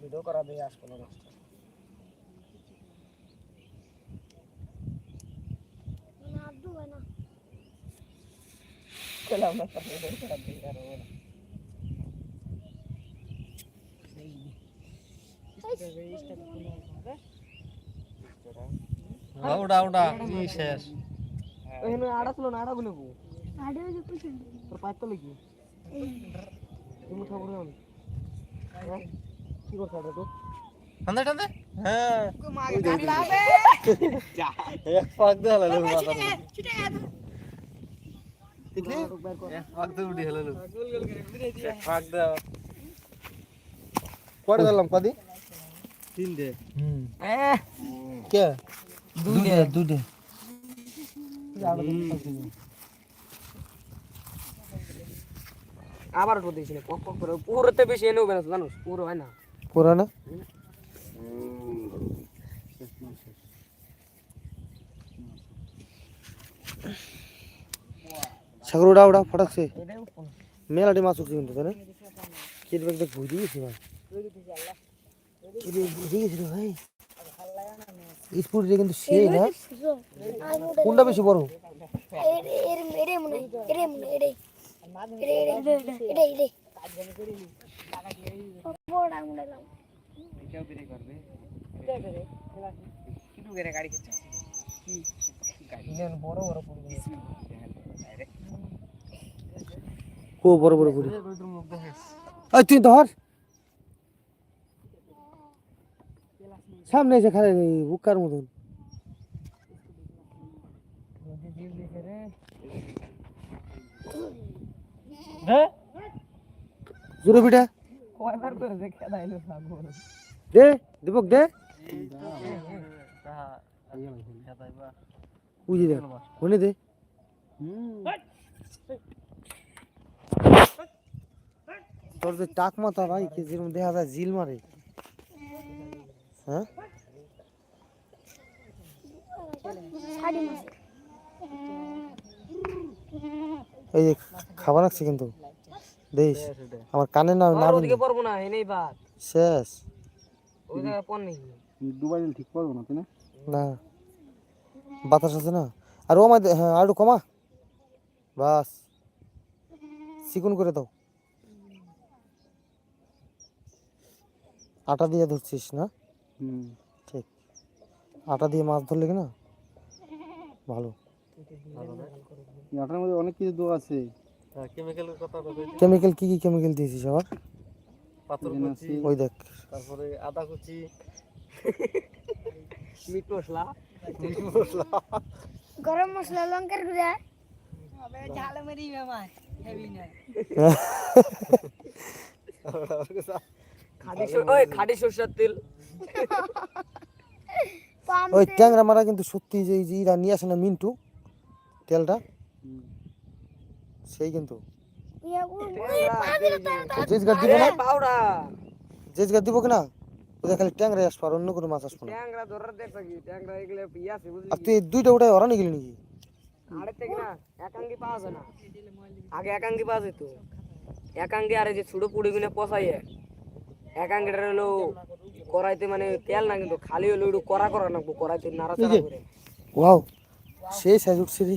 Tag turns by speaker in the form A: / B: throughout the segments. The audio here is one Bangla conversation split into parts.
A: ভিডিও করা দিয়ে আসব না
B: না দুবে না।
A: খেলাম না ভিডিও করা দিয়ে আর হবে না।
C: ওটা ওটা। ই শেষ।
A: ওখানে আড়া ছিল না আড়া গুলো
B: আড়ে
A: কি তো
C: হ্যাঁ। এক পাক দে হলো মাথা দেখলি এক পাক দে উঠি হলো এক পাক দে
D: পরে দিলাম কদি।
C: তিন দে
D: হুম।
A: এ
D: কে
A: দুধে
D: দুধে
A: আবার করে? পুরোতে বেশি এনে হবে না জানোস? পুরো হয় না।
D: পুরানা সাগর উড়া
A: উঠবো না
D: মেলাটি মাছ উঠছে কিন্তু না কেটে ব্যাগ দেখ বুঝে গেছি ভাই কেটে বুঝে গেছি রে ভাই স্পুরিটা কিন্তু সেই না কোনটা বেশি বড়
B: এরে এরে এরে মনে এরে মনে এরে এরে এরে এরে এরে
A: নেন বড় বড়
D: পুরি তুই ধর। সামনে এসে খালে বুকার মতন। জোরে পিঠা।
A: কয়বার করে
D: দে দীপক দে বুঝি দে মনে দে তোর যে টাক মাথা ভাই, কে যেরকম দেখা যায় জিল মারে। হ্যাঁ? এই খাবার আছে কিন্তু। দেশ আমার কানে না না
A: ওদিকে পড়ব না এনেই বাদ।
D: শেষ।
A: ওই জায়গায় পড় নেই।
C: দুবাই ঠিক পারব না তাই না?
D: না। বাতাস আছে না? আর ও আমাদের হ্যাঁ আরও কমা। বাস। চিকন করে দাও। আটা দিয়ে ধরছিস না?
C: হুম।
D: ঠিক। আটা দিয়ে মাছ ধরলে কি না? ভালো।
C: আটার মধ্যে অনেক কিছু দো আছে। কেমিক্যালের কথা তো
D: কেমিক্যাল কি কি কেমিক্যাল দিয়েছিস আবার
C: পাথর কুচি
D: ওই দেখ।
C: তারপরে আদা কুচি।
A: মিট মশলা।
B: গরম মশলা লঙ্কার গুঁড়া।
A: খাদি ওই খাদি সরষের তেল।
D: ওই ট্যাংরা মারা কিন্তু সত্যি যে যে ইরা নিয়ে আসে না মিন্টু তেলটা। সেই কিন্তু। জেজ গাছ দিব না?
A: পাউডার।
D: জেজ গাছ দিব কিনা? ওদের খালি ট্যাংরা আসব আর অন্য কোনো মাছ আসব না।
A: ট্যাংরা ধরার দেখছ কি? ট্যাংরা এগুলো ইয়ে আছে বুঝলি?
D: আর তুই এই দুইটা ওটাই ওরা নিয়ে গেলি নাকি?
A: আড়ে থেকে না একাঙ্গি পাওয়া যায় না। আগে একাঙ্গি পাওয়া যেত। একাঙ্গি আরে যে ছোট পুড়ি গুনে পচাইয়ে একাঙ্গিটা হলো কড়াইতে মানে তেল না কিন্তু খালি হলো একটু কড়া করা নাকবো কড়াইতে নাড়াচাড়া করে।
D: ওয়াও সেই সাইজ উঠছে রে।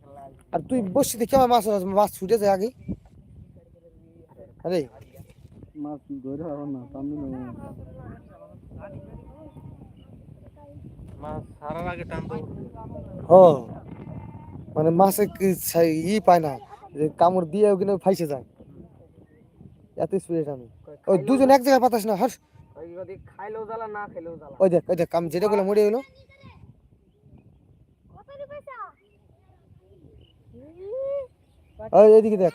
A: আর
D: তুই বসছি দেখি আমার মাছ মাছ ছুটে যায় আগে। আরে।
C: মাছ ধরে না সামনে
D: ও মানে মাছে ই পায় না যে কামড় দিয়ে ওখানে ফাইসে যায়। এত স্পিড আমি ওই দুজন এক জায়গায় পাতাস না হাস।
A: ওই খাইলেও জ্বালা না খাইলেও জ্বালা।
D: ওই দেখ ওই দেখ আমি যেটা গুলো মরে গেলো
B: কতটি পয়সা
D: ওই এদিকে দেখ।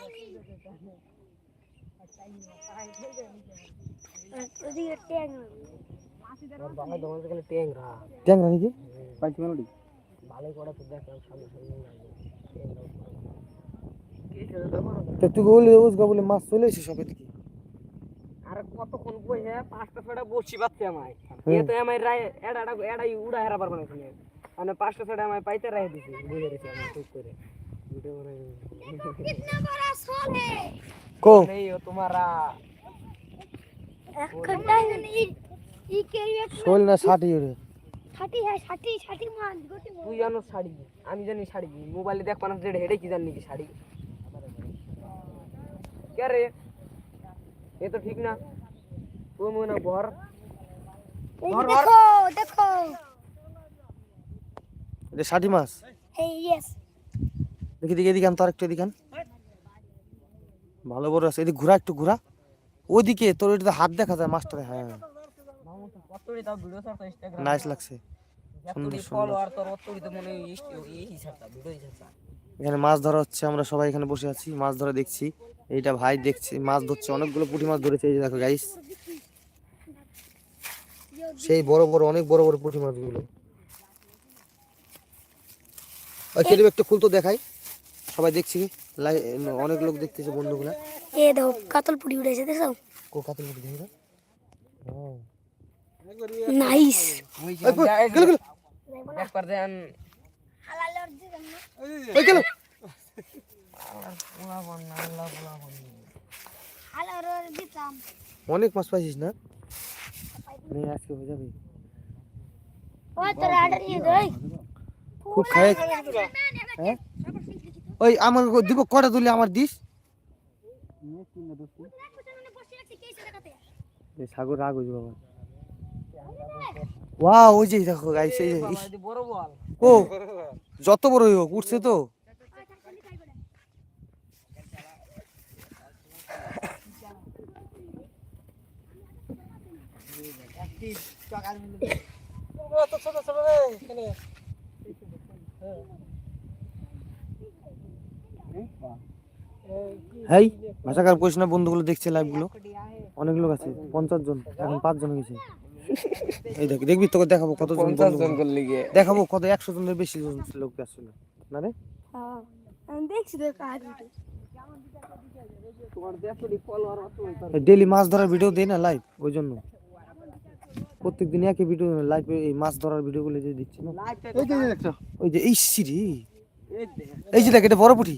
A: ট্যাংরা
D: নাকি?
A: ভালো করে তো সামনে সামনে
D: তুই বলে বলে মাছ চলে এসে সবে দিকে
A: আর কতক্ষণ বসে পাঁচটা ছয়টা বসি পাচ্ছে আমায়। এ তো আমায় রায় এডা এডা এডাই উড়া হেরা পারবে না মানে পাঁচটা ছয়টা আমায় পাইতে রায় দিছি বুঝে রেখে আমি ঠিক করে। ভিডিও বানাই
B: कितना बड़ा सोल है
D: কো
A: नहीं हो तुम्हारा
B: खट्टा है नहीं ये केरिया
D: শোল না ষাটি রে
B: छाती है छाती छाती मान गोटी
A: তুই জানো শাড়ি আমি জানি শাড়ি মোবাইলে দেখ মানুষ যেটা হেডে কি জানি কি শাড়ি কে রে এ তো ঠিক না তুই মনে ঘর
B: ये देखो देखो
D: এটা ষাটি মাছ
B: हे यस
D: দেখি দেখি এদিকে তো আরেকটু এদিকে ভালো বড় আছে। এদিকে ঘোরা একটু ঘোরা। ওইদিকে তোর ওইটাতে হাত দেখা যায় মাছটা হ্যাঁ। নাইস লাগছে। এখানে মাছ ধরা হচ্ছে আমরা সবাই এখানে বসে আছি মাছ ধরা দেখছি। এইটা ভাই দেখছি মাছ ধরছে অনেকগুলো পুঁটি মাছ ধরেছে এই দেখো গাইস সেই বড় বড় অনেক বড় বড় পুঁটি মাছগুলো। কেটে একটু খুলতো দেখাই। সবাই দেখছি অনেক লোক দেখতেছে বন্ধুগুলা।
B: এ দেখো কাতল পুড়ি উঠেছে দেখো
D: কো কাতল পুড়ি দেখো। নাইস। গেল গেল।
A: এক দেন।
B: ওই
D: অনেক মাছ পাইছিস না? আজকে হয়ে খুব খায়। হ্যাঁ? ওই আমার দিব কটা তুলি আমার দিস? এই সাগর রাগ হইছে বাবা। ওয়াও ওই যে দেখো গাইস এই ও যত বড় হোক উঠছে তো। এই ভাষাকার কইস না বন্ধুগুলো দেখছে লাইভগুলো অনেক লোক আছে পঞ্চাশ জন এখন পাঁচ জন গেছে এই দেখ দেখবি তোকে দেখাবো কত জন
A: জন করলে গিয়ে।
D: দেখাবো কত একশো জনের বেশি জন লোক আসছিল না রে?
A: দেখছি তো কার
D: ডেলি মাছ ধরার ভিডিও দেয় না লাইভ ওই জন্য। প্রত্যেক দিন একই ভিডিও লাইভে এই মাছ ধরার ভিডিও ভিডিওগুলো যে দিচ্ছি না। ওই যে এই সিরি
A: এই
D: যে। দেখ এটা বড়
E: পুঠি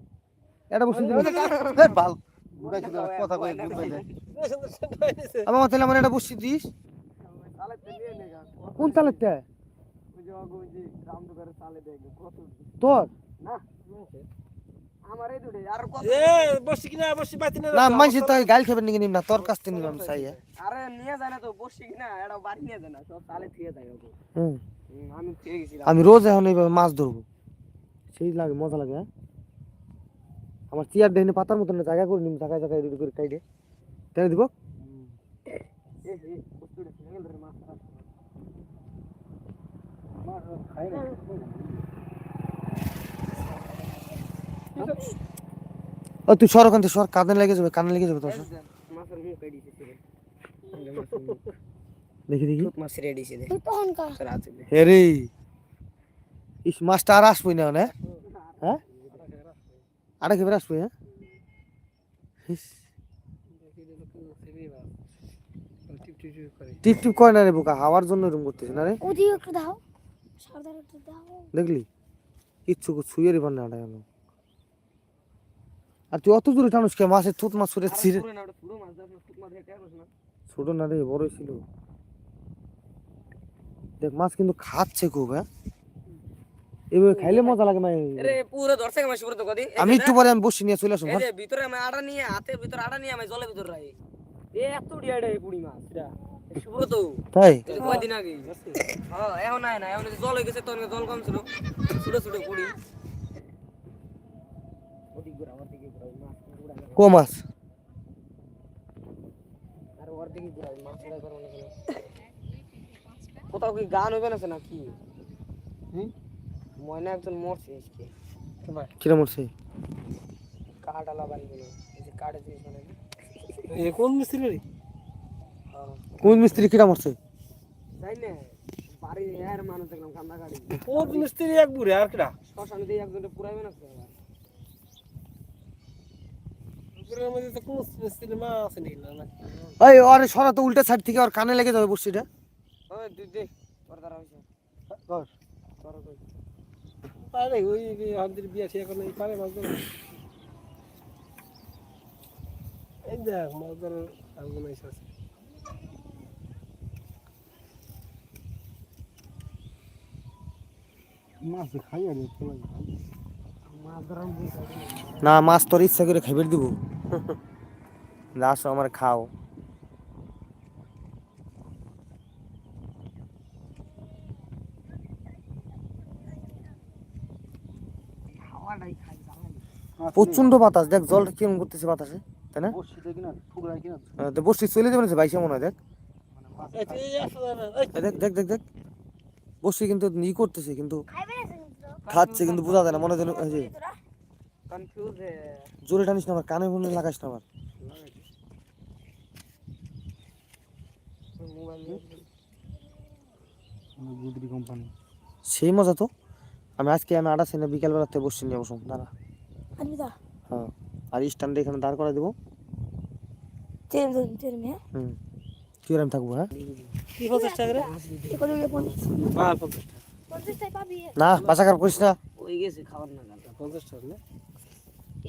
D: এটা বসি
C: বাল কথা? কই।
D: আমার তাহলে আমার বসি দিস। কোন তোর?
E: না।
D: মানছি তো গাইল খাবেন নাকি নিম না তোর কাছ থেকে নিলাম চাই
A: আরে নিয়ে যায় না তো কিনা এটা বাড়ি নিয়ে যায় না সব তালে থিয়ে যায়
D: হুম।
A: হুম, আমি
D: আমি রোজ এখন এইভাবে মাছ ধরবো। সেই লাগে মজা লাগে হ্যাঁ? আমার চেয়ার দেখে পাতার মতন না জায়গা করে নিম জায়গায় জায়গায় রেডি করে কাইডে কেন দিব? ও তুই সর ওখান থেকে সর কাঁদে লেগে যাবে কানে লেগে যাবে তোর দেখি দেখি।
A: মাছ রেডি ছিল তখন
D: কা রে ইস মাছটা আর আসবই না হ্যাঁ? আরে এবার আসবে হ্যাঁ? টিপ টিপ করে না রে বোকা হাওয়ার জন্য রুম করতেছে না রে?
B: ওদিকে একটু দাও সাবধানে একটু দাও।
D: দেখলি? কিচ্ছু ছুঁয়ে রেবার না আটাই আর তুই অত দূরে টানুস কে মাছের থুত মাছ ছুটে ছিঁড়ে ছোট না। রে বড় ছিল। দেখ মাছ কিন্তু খাচ্ছে খুব হ্যাঁ? এভাবে খাইলে মজা লাগে মাই।
A: রে পুরো ধরছে পুরো তো কদি
D: আমি একটু পরে আমি বসে নিয়ে চলে আসুন
A: এই যে ভিতরে আমি আড়া নিয়ে হাতের ভিতরে আড়া নিয়ে আমি জলের ভিতরে রাই। এ এত ডিয়াডে পুড়ি মাছ এটা সুব্রত
D: তাই?
A: কয়দিন আগে হ্যাঁ এখন না এখন জল হয়ে গেছে তখন জল কম ছিল। ছোট ছোট
D: কো মাছ?
A: আর কোথাও কি গান হবে না না কি ময়না একজন মরছে আজকে।
D: কিরম মরছে?
A: কাঠ আলা বাড়ি গেল এই যে কাঠে জিনিস মানে
E: এ কোন মিস্ত্রি রে?
D: কোন মিস্ত্রি কিরম মরছে?
A: তাই না। বাড়ি এর মানুষ দেখলাম কান্দা গাড়ি
E: কোন মিস্ত্রি এক বুড়ে আর কেডা
A: শ্মশানে দিয়ে একজনটা পুরাইবে না তো আবার।
E: মধ্যে তো কোন মিস্ত্রি আছে নাকি না না।
D: ওই আরে সরা তো উল্টা সাইড থেকে ওর কানে লেগে যাবে বসছিটা
A: ওই তুই দে তোর দ্বারা হয়েছে।
D: কর।
A: তোর
E: পারে ওই আমাদের বিয়া ঠিক এখন এই পারে মাছ ধরে। এই দেখ মাছ ধরার আগুন এসে আছে।
C: মাছ খাই আর
D: না মাছ তোর ইচ্ছা করে খাইবে দিব। আসো আমার খাও। প্রচণ্ড বাতাস। দেখ জলটা কেমন করতেছে বাতাসে তাই না?
C: বসি দেখি না
D: চলে যাবে না বাইশে মনে হয় দেখ।
E: না, এই
D: এই দেখ দেখ দেখ দেখ। বসছি কিন্তু ই করতেছে কিন্তু
B: না
D: খাচ্ছে কিন্তু বোঝা যায় না মনে হয় জোরে টানিস না আমার কানে ফোনে লাগাইস না আমার। সেই মজা তো। আমি আজকে আমি আটা সেনে বিকালবেলাতে বসছি নিয়ে বসুন দাঁড়া। হ্যাঁ আর স্ট্যান্ডে এখানে দাঁড় করে দেবো।
B: চেন চেন চেন মে
D: হুম কি থাকব হ্যাঁ?
E: কি পঞ্চাশ টাকা রে
B: এ কত করে পঞ্চাশ।
E: হ্যাঁ টাকা।
B: পাবি।
D: না বাসা করিস না।
A: ওই গেছে খাবার না
E: পঞ্চাশ টাকা না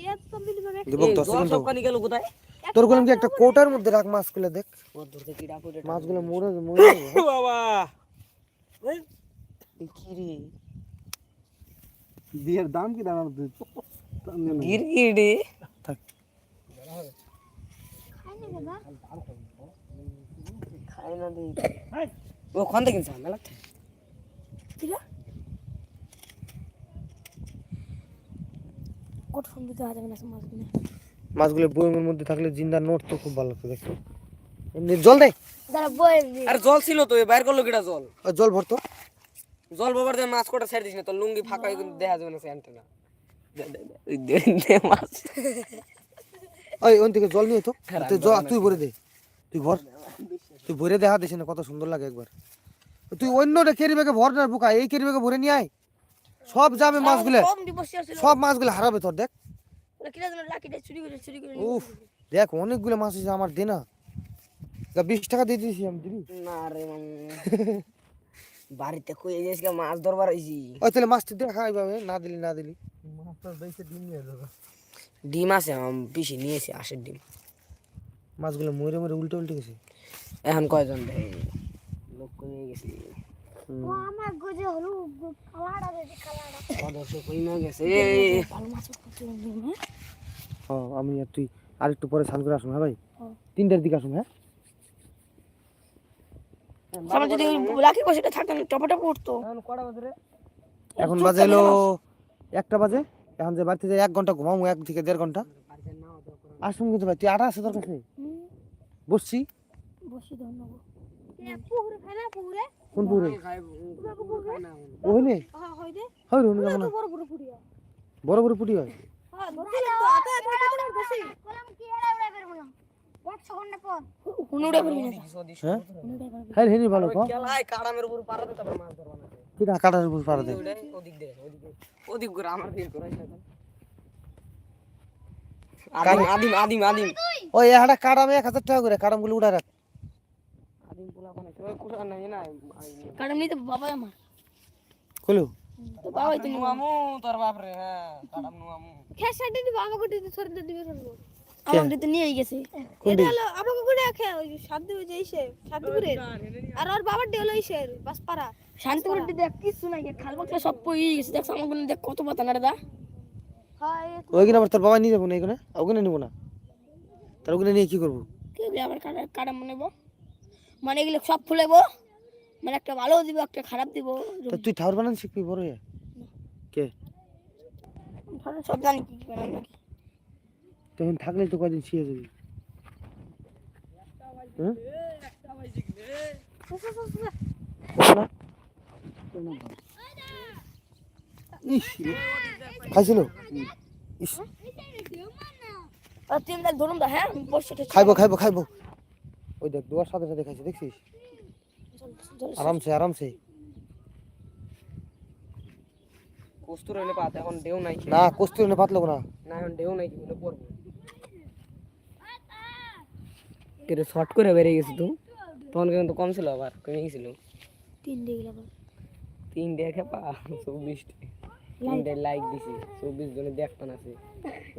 B: এ তো মিলি পাবে
D: দিব
A: গেল কোথায়?
D: তোর কি একটা কোটার মধ্যে রাখ মাছগুলো দেখ।
A: কি
D: মাছগুলো মরে মরে
E: বাবা!
A: কি রে?
C: বিয়ের দাম কি দাম
A: গিরগিডি
D: থাক
A: খাই না দি ও কোন থেকে কিনছ মেলা
B: কত ফোন দিতে হবে না মাছ
D: মাছগুলো বইমের মধ্যে থাকলে জিন্দার নোট তো খুব ভালো লাগতো দেখছ এমনি জল দে
A: আর জল ছিল তো বাইর করল কিটা জল
D: জল ভরতো
A: জল দিয়ে মাছ কটা ছেড়ে দিস না তোর লুঙ্গি ফাঁকা কিন্তু দেখা যাবে না সেন্টে না দে, দে, দে, ওই দে, দে মাছ
D: ওই ওন থেকে জল নিয়ে তো। তুই ভরে দে। তুই ভর। তুই ভরে দেখা দিস না কত সুন্দর লাগে একবার। তুই অন্যটা কেরি ব্যাগে ভর না বুকা। এই কেরি ব্যাগে ভরে নিয়ে আয়। সব যাবে মাছগুলো সব মাছগুলো হারাবে তোর দেখ। উফ দেখ অনেকগুলো মাছ আছে আমার দে না বিশ টাকা দিয়ে দিয়েছি আমি দিবি?
A: না রে বাড়িতে কই এসে মাছ ধরবার আইছি
D: ওই তাহলে মাছটা দেখা এইভাবে। না দিলি না দিলি।
A: ডিম আছে আম পিসি নিয়েছি আশের ডিম।
D: মাছগুলো মরে মরে উল্টে উল্টে গেছে।
A: এখন কয়জন? লোক কমে গেছে।
B: ও আমার গজে হলো কালাড়া দে কালাড়া।
A: সদস্য কমে গেছে।
B: ভালো মাছ কত দিন হ্যাঁ?
D: আমি আর তুই আর একটু পরে স্নান করে আসুন হ্যাঁ ভাই। তিনটার দিকে আসুন হ্যাঁ?
B: যদি কষিটা
A: এখন বাজে রে
D: এখন বাজে হলো একটা বাজে এখন যে বাড়িতে এক ঘণ্টা ঘুমাবো এক থেকে দেড়
A: ঘণ্টা।
D: আসুন কিন্তু ভাই তুই আটা আছে তোর কাছে? বসছি। কোন পুরে
B: হ্যাঁ
D: রুন কেমন
B: বড় বড়
D: পুটি হয়।
B: হ্যাঁ?
D: ভালো
A: কাড়ামের উপর পারাতে তারপর মাছ ধরবা না।
D: কি না কাটার উপর পারে দে
A: ওদিক দে ওদিকে ওদিক করে আমার দিকে শয়তান আদিম আদিম আদিম আদিম।
D: ওই একটা কাটাম এক হাজার টাকা করে কাটামগুলো উড়া রাখ।
A: আদিম পোলা কোনে ওই কুড়া নাই না
B: নি বাবা আমার।
D: কইলো
B: তো তো
A: নুয়ামু তোর বাপ রে হ্যাঁ কাড়াম নুয়ামু।
B: খেয়ে সাইডে দিব সরতে দিবে সরবো আমাকে তো নিয়ে গেছে। এটা হলো আমাকে ওই শান্তিপুর যে ইসে শান্তিপুরে আর ওর বাবার ডে হলো ইসের বাসপাড়া শান্তিপুর দেখ কিছু নাই সব পই গেছে। দেখ আমাকে দেখ কত পাতা না দা। হ্যাঁ
D: ওইখানে আবার তোর বাবা নিয়ে যাব না এখানে? ওখানে নিবো না। তার ওখানে নিয়ে কি করব?
B: কে আবার কাটা কাটা মনে মানে এগুলো সব ফুলেবো। মানে একটা ভালো দিব একটা খারাপ দিব।
D: তুই ঠাউর বানান শিখবি বড় কে?
B: সব জানি কি কি বানাবো।
D: তখন থাকলে তো কদিন শিখে যাবি। হ্যাঁ? খাইছিল? খাইবো খাইবো খাইবো। ওই দেখ দুয়ার সাথে সাথে খাইছে দেখছিস? আরামসে আরামসে।
A: কস্তুর হইলে পাত এখন ঢেউ নাই।
D: না কস্তুরি না পাতলো না।
A: না এখন ঢেউ নাই পড়ব। কেটে শর্ট করে বেরিয়ে গেছে তো। তখন কিন্তু কম ছিল আবার কমে গেছিল।
B: তিন দিকে লাগা
A: তিন চব্বিশটি। তিনটে লাইক দিছি চব্বিশ জনে দেখতাম আছে।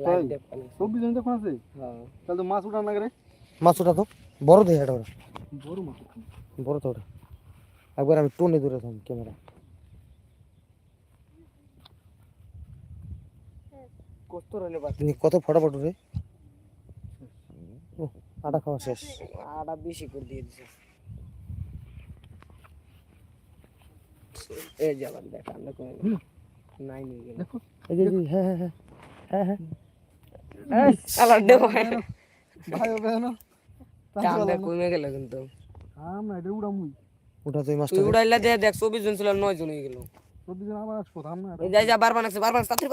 A: লাইক দেখতাম
C: চব্বিশ জন যখন আছে?
A: হ্যাঁ।
C: তাহলে তো মাছ উঠান লাগে রে।
D: মাছ ওটা তো বড় দেখে এটা ওরা।
C: বড় মাছ
D: বড় তো ওটা। একবার আমি টোনে দূরে থাম ক্যামেরা। কত ফটাফট রে ও। আটা খাওয়া শেষ।
A: আটা বেশি করে দিয়ে দিছে। এই যাবার দেখ কমে গেল। নাই নিয়ে গেল।
D: এই যে যে, হ্যাঁ হ্যাঁ হ্যাঁ হ্যাঁ হ্যাঁ।
C: ভাই
A: কমে গেল কিন্তু।
C: আম না এটা উড়ামুই
D: ওটা তো এই মাছটা
A: তুই উড়াইলা দে দেখ চব্বিশ জন ছিল জন হয়ে গেল।
C: জন আবার আসব থাম না।
A: এই যাই যা বারবার আছে বারবার তাড়াতাড়ি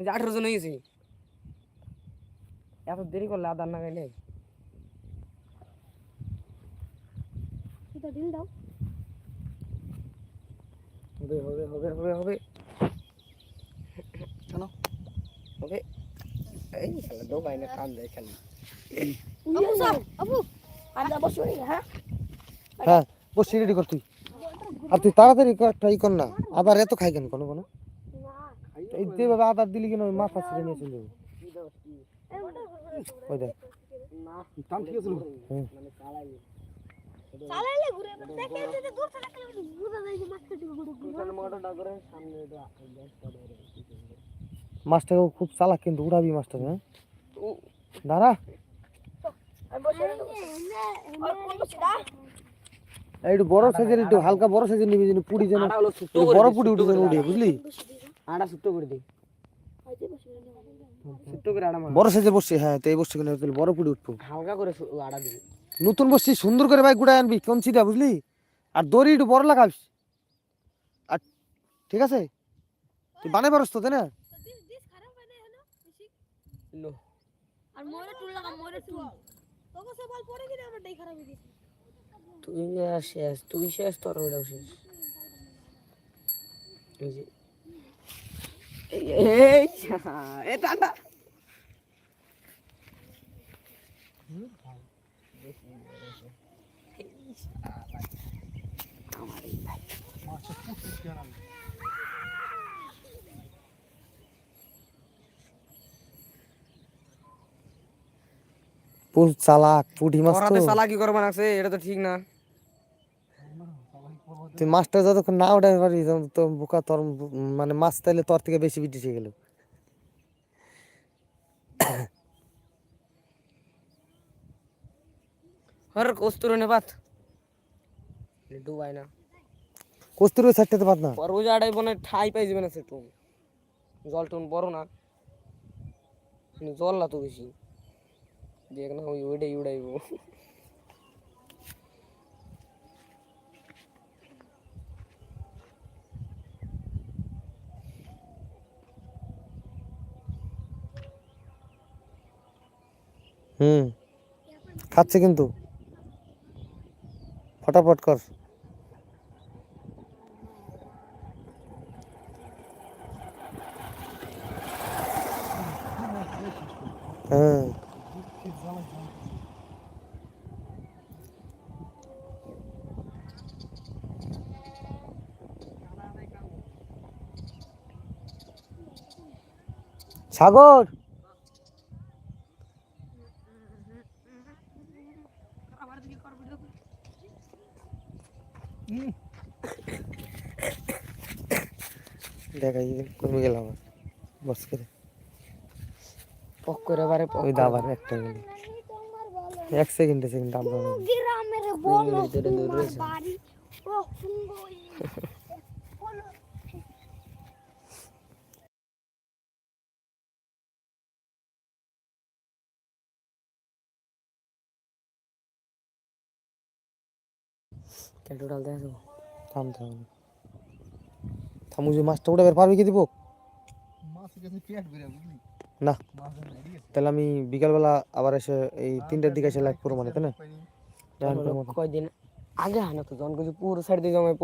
A: এই যে জন হয়ে গেছে। এত দেরি করলে আদার না গেলে?
B: এটা ঢিল দাও।
A: হবে হবে হবে হবে হবে।
C: কেন?
A: হবে। এই শালা ডোবাই না কান দেয় খালি।
B: সব আপু আমরা বসে হ্যাঁ?
D: হ্যাঁ বস রেডি কর তুই। আর তুই তাড়াতাড়ি কর, একটা ই কর না। আবার এত খাই কেন কোনো কোনো? এই যেভাবে আদার দিলি কিনা ওই মাথা ছিঁড়ে নিয়ে চলে যাবে। ওই দেখ।
C: টান ঠিক আছে।
B: চালাইলে ঘুরে দেখে যদি দূর থেকে দেখলে বুঝা যায় যে মাছ কেটে ঘুরে ঘুরে
A: মোটরটা করে সামনে এটা
D: মাছটাকে খুব চালাক কিন্তু উড়াবি হ্যাঁ? দাঁড়া। একটু বড় সাইজের একটু হালকা বড় সাইজের নিবি যেন পুরি যেন বড় পুরি উঠে যেন উঠে বুঝলি?
A: আটা ছোট্ট করে দিই।
D: বড় সাইজের বসছি হ্যাঁ তো এই বসছি কিনা তাহলে বড় পুরি উঠবো।
A: হালকা করে আটা দিবি।
D: নতুন বসছি সুন্দর করে ভাই গুড়ায় আনবি কোন সিধা বুঝলি? আর দড়ি একটু বড় লাগাবি। আর ঠিক আছে? তুই বানাই পারস তো তাই না?
A: লো।
B: আর মোরে টুল লাগা মোরে টুল। তোকে সে বল পড়ে গিয়ে আমরা দেই খারাপ হয়ে
A: তুই শেষ তুই শেষ তোর ওটাও শেষ। এই যে এই এই এ টাটা
D: পুর চালাক পুঁটি মাছ
A: ওরাতে
D: তো
A: চালাকি করবা লাগছে এটা তো ঠিক না
D: তুই মাছটা যতক্ষণ না উঠাতে পারি তখন তো বোকা তোর মানে মাছ তাইলে তোর থেকে বেশি বিটি গেল।
A: হর কস্তুরনে বাত ডুবাই না।
D: কস্তুরি ছাড়তে পার না।
A: পর আড়াই বনে ঠাই পাই যাবে না সে তুমি জল টুন বড় না। জল না তো বেশি। দেখ না ওই ওইটাই উড়াইব।
D: হুম। খাচ্ছে কিন্তু। ফটাফট কর। হ্যাঁ। সাগর দেখাই কমে গেল আমার বস করে
A: পক করে বারে
D: ওই দাবার একটা গেল। এক সেকেন্ডে সেকেন্ড আমরা
B: গ্রামের বলো
A: ভিতরে
B: তোমার
A: রয়েছে।
B: বাড়ি। ও হুঙ্গই বলো।
A: কেটো ডালতে
D: থাম থাম। থামু যে মাছটা উঠে বের পারবি কি দিব?
C: মাছ গেছে পেট ভরে বুঝলি?
D: না তাহলে আমি বিকালবেলা আবার এসে এই তিনটার দিকে এসে লাইভ করব মানে তাই না? মতো
A: কয়দিন আগে হানা তো জন কিছু পুরো সাইড দিয়ে জমে